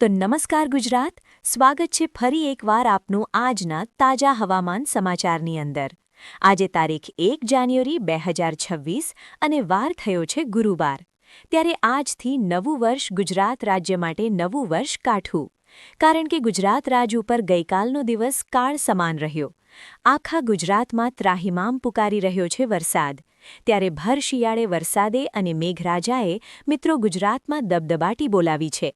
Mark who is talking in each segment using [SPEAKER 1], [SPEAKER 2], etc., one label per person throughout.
[SPEAKER 1] તો નમસ્કાર ગુજરાત. સ્વાગત છે ફરી એકવાર આપનું આજના તાજા હવામાન સમાચારની અંદર. આજે તારીખ એક જાન્યુઆરી બે હજાર છવ્વીસ અને વાર થયો છે ગુરુવાર. ત્યારે આજથી નવું વર્ષ ગુજરાત રાજ્ય માટે નવું વર્ષ કાઠું. કારણ કે ગુજરાત રાજ ઉપર ગઈકાલનો દિવસ કાળ સમાન રહ્યો. આખા ગુજરાતમાં ત્રાહિમામ પુકારી રહ્યો છે વરસાદ. ત્યારે ભર શિયાળે વરસાદે અને મેઘરાજાએ મિત્રો ગુજરાતમાં દબદબાટી બોલાવી છે.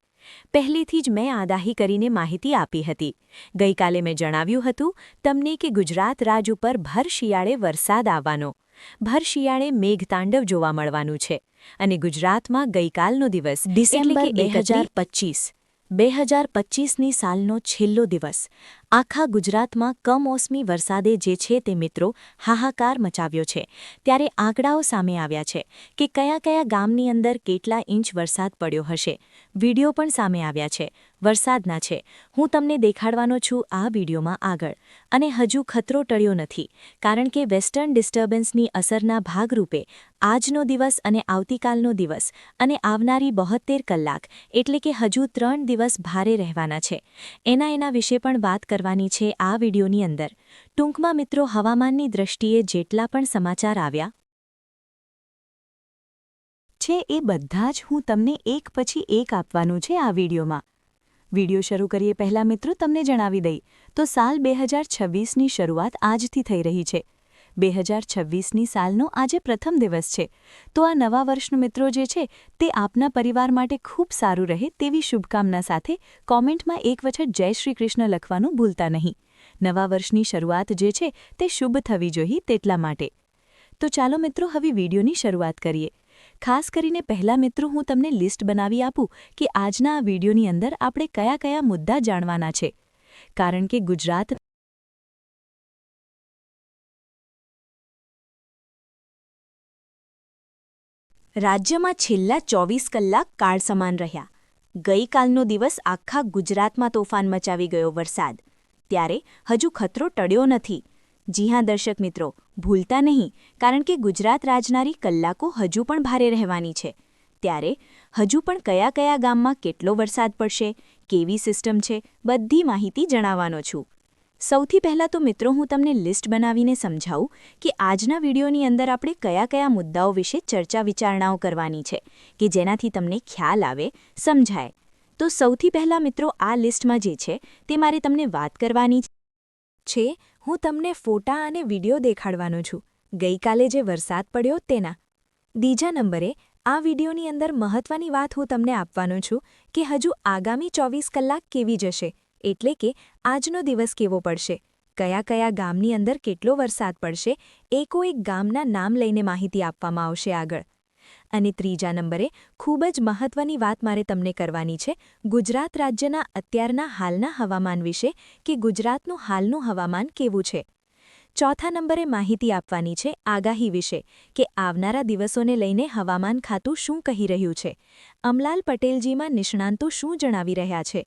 [SPEAKER 1] પહેલેથી જ મેં આગાહી કરીને માહિતી આપી હતી. ગઈકાલે મેં જણાવ્યું હતું તમને કે ગુજરાત રાજ ઉપર ભર શિયાળે વરસાદ આવવાનો. ભર શિયાળે મેઘતાંડવ જોવા મળવાનું છે. અને ગુજરાતમાં ગઈકાલનો દિવસ
[SPEAKER 2] ડિસેમ્બર બે હજાર પચીસ. બે હજાર પચીસની સાલનો છેલ્લો દિવસ. આખા ગુજરાતમાં કમોસમી વરસાદે જે છે તે મિત્રો હાહાકાર મચાવ્યો છે. ત્યારે આંકડાઓ સામે આવ્યા છે કે કયા કયા ગામની અંદર કેટલા ઇંચ વરસાદ પડ્યો હશે. વીડિયો પણ સામે આવ્યા છે. વરસાદના છે. હું તમને દેખાડવાનો છું આ વિડીયોમાં આગળ. અને હજુ ખતરો ટળ્યો નથી, કારણ કે વેસ્ટર્ન ડિસ્ટર્બન્સની અસરના ભાગરૂપે આજનો દિવસ અને આવતીકાલનો દિવસ અને આવનારી બોહત્તેર કલાક એટલે કે હજુ ત્રણ દિવસ ભારે રહેવાના છે. એના એના વિશે પણ વાત કરવાની છે આ વિડીયોની અંદર. ટૂંકમાં મિત્રો, હવામાનની દ્રષ્ટિએ જેટલા પણ સમાચાર આવ્યા છે એ બધા જ હું તમને એક પછી એક આપવાનું છે આ વિડીયોમાં. વીડિયો શરૂ કરીએ પહેલા મિત્રો, તમને જણાવી દઈ, તો સાલ બે હજાર છવ્વીસની શરૂઆત આજથી થઈ રહી છે. બે હજાર છવ્વીસની સાલનો આજે પ્રથમ દિવસ છે. તો આ નવા વર્ષનો મિત્રો જે છે, તે આપના પરિવાર માટે ખૂબ સારું રહે તેવી શુભકામના સાથે કોમેન્ટમાં એક વખત જય શ્રી કૃષ્ણ લખવાનું ભૂલતા નહીં. નવા વર્ષની શરૂઆત જે છે, તે શુભ થવી જોઈએ તેટલા માટે. તો ચાલો મિત્રો, હવે વિડીયોની શરૂઆત કરીએ. ખાસ કરીને પહેલા મિત્રો, હું તમને લિસ્ટ બનાવી આપું કે આજના આ વિડીયોની અંદર આપણે કયા કયા મુદ્દા જાણવાના છે. કારણ કે ગુજરાત રાજ્યમાં છેલ્લા ચોવીસ કલાક કાળ સમાન રહ્યા. ગઈકાલનો દિવસ આખા ગુજરાતમાં તોફાન મચાવી ગયો વરસાદ. ત્યારે હજુ ખતરો ટળ્યો નથી. જી હા, દર્શક મિત્રો, ભૂલતા નહીં, કારણ કે ગુજરાત રાજનારી કલાકો હજુ પણ ભારે રહેવાની છે. ત્યારે હજુ પણ કયા કયા ગામમાં કેટલો વરસાદ પડશે, કેવી સિસ્ટમ છે, બધી માહિતી જણાવવાનો છું. સૌથી પહેલાં તો મિત્રો હું તમને લિસ્ટ બનાવીને સમજાવું કે આજના વિડીયોની અંદર આપણે કયા કયા મુદ્દાઓ વિશે ચર્ચા વિચારણાઓ કરવાની છે, કે જેનાથી તમને ખ્યાલ આવે, સમજાય. તો સૌથી પહેલાં મિત્રો આ લિસ્ટમાં જે છે, તે મારે તમને વાત કરવાની છે. હું તમને ફોટા અને વીડિયો દેખાડવાનો છું. ગઈકાલે જે વરસાદ પડ્યો તેના. બીજા નંબરે, આ વિડીયોની અંદર મહત્વની વાત હું તમને આપવાનો છું કે હજુ આગામી ચોવીસ કલાક કેવી જશે. એટલે કે આજનો દિવસ કેવો પડશે? કયા કયા ગામની અંદર કેટલો વરસાદ પડશે? એકો એક ગામના નામ લઈને માહિતી આપવામાં આવશે આગળ. અને ત્રીજા નંબરે, ખૂબ જ મહત્વની વાત મારે તમને કરવાની છે, ગુજરાત રાજ્યના અત્યારના હાલના હવામાન વિશે કે ગુજરાતનું હાલનું હવામાન કેવું છે? ચોથા નંબરે માહિતી આપવાની છે આગાહી વિશે કે આવનારા દિવસોને લઈને હવામાન ખાતું શું કહી રહ્યું છે? અમલાલ પટેલજીમાં નિષ્ણાંતો શું જણાવી રહ્યા છે?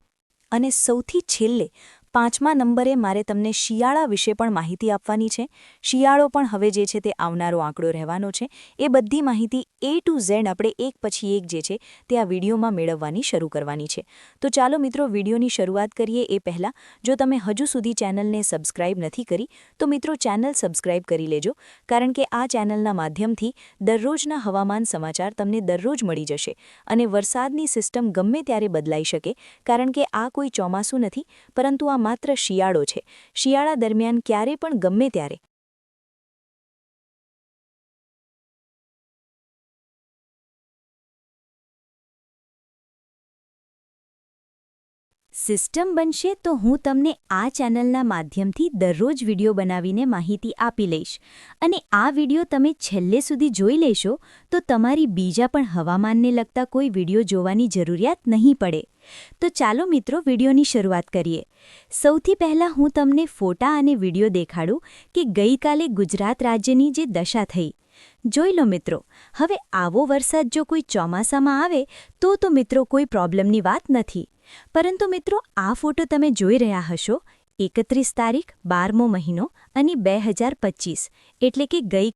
[SPEAKER 2] અને સૌથી છેલ્લે પાંચમા નંબરે મારે તમને શિયાળા વિશે પણ માહિતી આપવાની છે. શિયાળો પણ હવે જે છે તે આવનારો આંકડો રહેવાનો છે. એ બધી માહિતી એ ટુ ઝેડ આપણે એક પછી એક જે છે તે આ વિડીયોમાં મેળવવાની શરૂ કરવાની છે. તો ચાલો મિત્રો વિડીયોની શરૂઆત કરીએ એ પહેલાં. જો તમે હજુ સુધી ચેનલને સબસ્ક્રાઇબ નથી કરી, તો મિત્રો ચેનલ સબસ્ક્રાઇબ કરી લેજો. કારણ કે આ ચેનલના માધ્યમથી દરરોજના હવામાન સમાચાર તમને દરરોજ મળી જશે. અને વરસાદની સિસ્ટમ ગમે ત્યારે બદલાઈ શકે, કારણ કે આ કોઈ ચોમાસું નથી, પરંતુ આ માત્ર શિયાળો છે. શિયાળા દરમિયાન ક્યારે પણ ગમે ત્યારે સિસ્ટમ બનશે તો હું તમને આ ચેનલના માધ્યમથી દરરોજ વીડિયો બનાવીને માહિતી આપી લઈશ. અને આ વીડિયો તમે છેલ્લે સુધી જોઈ લેશો તો તમારી બીજા પણ હવામાનને લગતા કોઈ વીડિયો જોવાની જરૂરિયાત નહીં પડે. તો ચાલો મિત્રો વિડીયોની શરૂઆત કરીએ. સૌથી પહેલાં હું તમને ફોટા અને વીડિયો દેખાડું કે ગઈકાલે ગુજરાત રાજ્યની જે દશા થઈ. જોઈ લો મિત્રો, હવે આવો વરસાદ જો કોઈ ચોમાસામાં આવે, તો તો મિત્રો કોઈ પ્રોબ્લેમની વાત નથી. પરંતુ મિત્રો, આ ફોટો તમે જોઈ રહ્યા હશો, એકત્રીસ તારીખ બારમો મહિનો અને બે એટલે કે ગઈ